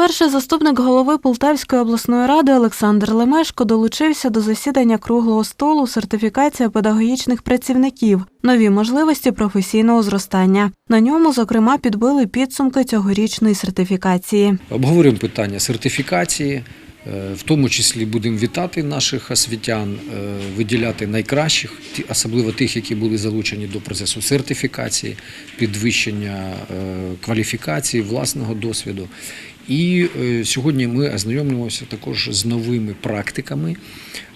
Перший заступник голови Полтавської обласної ради Олександр Лемешко долучився до засідання круглого столу сертифікація педагогічних працівників, нові можливості професійного зростання. На ньому, зокрема, підбили підсумки цьогорічної сертифікації. Обговорюємо питання сертифікації, в тому числі будемо вітати наших освітян, е, виділяти найкращих, особливо тих, які були залучені до процесу сертифікації, підвищення е, кваліфікації, власного досвіду. І е, сьогодні ми ознайомлюємося також з новими практиками,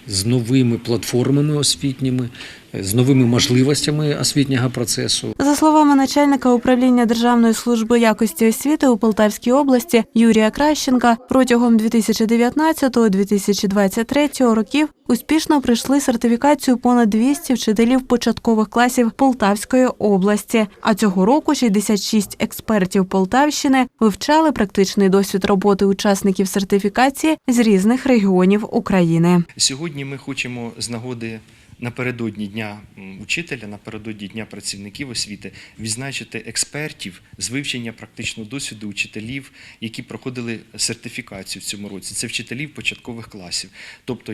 з новими платформами освітніми, з новими можливостями освітнього процесу. За словами начальника управління Державної служби якості освіти у Полтавській області Юрія Кращенка, протягом 2019-2023 років успішно пройшли сертифікацію понад 200 вчителів початкових класів Полтавської області. А цього року 66 експертів Полтавщини вивчали практичний досвід роботи учасників сертифікації з різних регіонів України. Сьогодні ми хочемо з нагоди напередодні дня учителя, напередодні дня працівників освіти відзначити експертів з вивчення практичного досвіду учителів, які проходили сертифікацію в цьому році. Це вчителів початкових класів. Тобто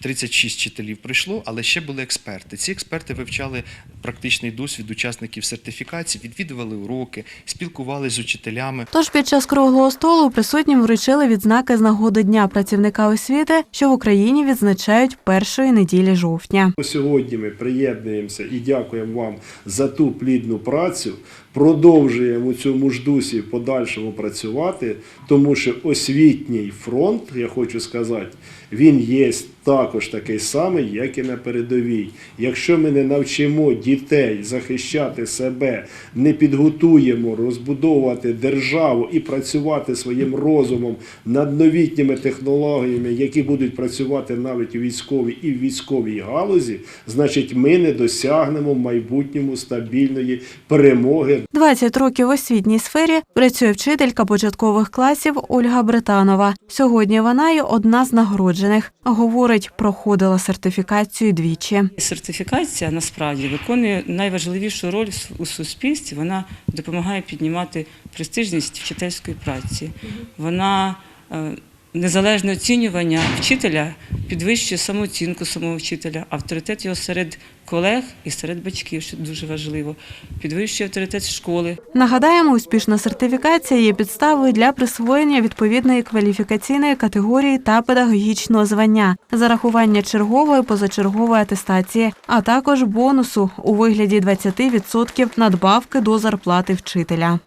36 вчителів прийшло, але ще були експерти. Ці експерти вивчали практичний досвід учасників сертифікації, відвідували уроки, спілкувалися з учителями. Тож під час круглого столу присутнім вручили відзнаки з нагоди Дня працівника освіти, що в Україні відзначають першої неділі жовтня. Сьогодні ми приєднуємося і дякуємо вам за ту плідну працю. Продовжуємо у цьому ж дусі подальшому працювати, тому що освітній фронт, я хочу сказати, він є також такий самий, як і на передовій. Якщо ми не навчимо дітей захищати себе, не підготуємо розбудовувати державу і працювати своїм розумом над новітніми технологіями, які будуть працювати навіть у військовій і в військовій галузі, значить ми не досягнемо в майбутньому стабільної перемоги 20 років в освітній сфері працює вчителька початкових класів Ольга Британова. Сьогодні вона є одна з нагороджених. Говорить, проходила сертифікацію двічі. Сертифікація насправді виконує найважливішу роль у суспільстві. Вона допомагає піднімати престижність вчительської праці. Вона е, незалежне оцінювання вчителя підвищує самооцінку самого вчителя, авторитет його серед колег і серед батьків, що дуже важливо, підвищує авторитет школи. Нагадаємо, успішна сертифікація є підставою для присвоєння відповідної кваліфікаційної категорії та педагогічного звання, зарахування чергової позачергової атестації, а також бонусу у вигляді 20% надбавки до зарплати вчителя.